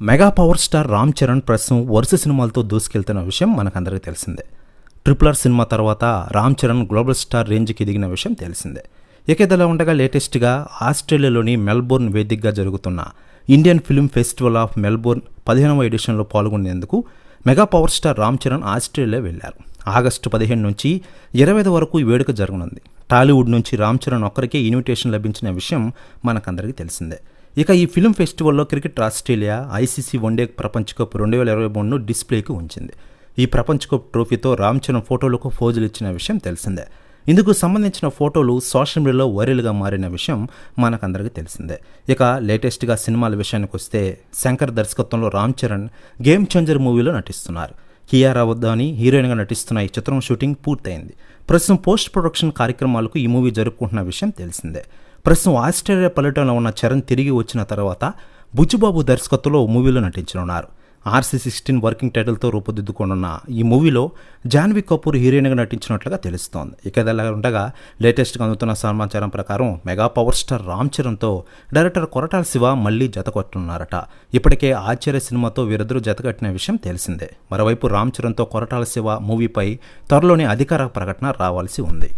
Mega power star Ram Charan ప్రస్తుతం వరుస సినిమాలతో దూసుకెళ్తున్న విషయం మనకందరికీ తెలిసిందే. ట్రిపుల్ ఆర్ సినిమా తర్వాత రామ్ చరణ్ గ్లోబల్ స్టార్ రేంజ్కి ఎదిగిన విషయం తెలిసిందే. ఇక ఇదిలా ఉండగా లేటెస్ట్గా ఆస్ట్రేలియాలోని మెల్బోర్న్ వేదికగా జరుగుతున్న Indian film festival of Melbourne పదిహేనవ ఎడిషన్లో పాల్గొనేందుకు mega power star Ram Charan Australia వెళ్ళారు ఆగస్టు పదిహేను నుంచి ఇరవై ఐదు వరకు ఈ వేడుక జరగనుంది. టాలీవుడ్ నుంచి రామ్ చరణ్ ఒక్కరికే ఇన్విటేషన్ లభించిన విషయం మనకందరికీ తెలిసిందే. ఇక ఈ film ఫెస్టివల్లో cricket Australia ICC one day ప్రపంచ కప్ రెండు వేల ఇరవై మూడును డిస్ప్లేకి ఉంచింది. ఈ ప్రపంచ కప్ ట్రోఫీతో రామ్ చరణ్ ఫోటోలకు ఫోజులు ఇచ్చిన విషయం తెలిసిందే. ఇందుకు సంబంధించిన ఫోటోలు సోషల్ మీడియాలో వైరల్గా మారిన విషయం మనకందరికీ తెలిసిందే. ఇక లేటెస్ట్గా సినిమాల విషయానికి వస్తే శంకర్ దర్శకత్వంలో రామ్ చరణ్ గేమ్ చేంజర్ మూవీలో నటిస్తున్నారు. కియా రావద్దాని హీరోయిన్గా నటిస్తున్న ఈ చిత్రం షూటింగ్ పూర్తయింది. ప్రస్తుతం పోస్ట్ ప్రొడక్షన్ కార్యక్రమాలకు ఈ మూవీ జరుపుకుంటున్న విషయం తెలిసిందే. ప్రస్తుతం ఆస్ట్రేలియా పర్యటనలో ఉన్న చరణ్ తిరిగి వచ్చిన తర్వాత బుజ్జుబాబు దర్శకత్వంలో మూవీలో నటించనున్నారు. ఆర్సీ సిక్స్టీన్ వర్కింగ్ టైటిల్తో రూపుదిద్దుకోనున్న ఈ మూవీలో జాన్వీ కపూర్ హీరోయిన్గా నటించినట్లుగా తెలుస్తోంది. ఇక ఉండగా లేటెస్ట్గా అందుతున్న సమాచారం ప్రకారం మెగా పవర్ స్టార్ రామ్ చరణ్తో డైరెక్టర్ కొరటాల శివ మళ్ళీ జతకట్టున్నారట ఇప్పటికే ఆశ్చర్య సినిమాతో వీరిద్దరూ జతకట్టిన విషయం తెలిసిందే. మరోవైపు రామ్ చరణ్తో కొరటాల శివ మూవీపై త్వరలోనే అధికార ప్రకటన రావాల్సి ఉంది.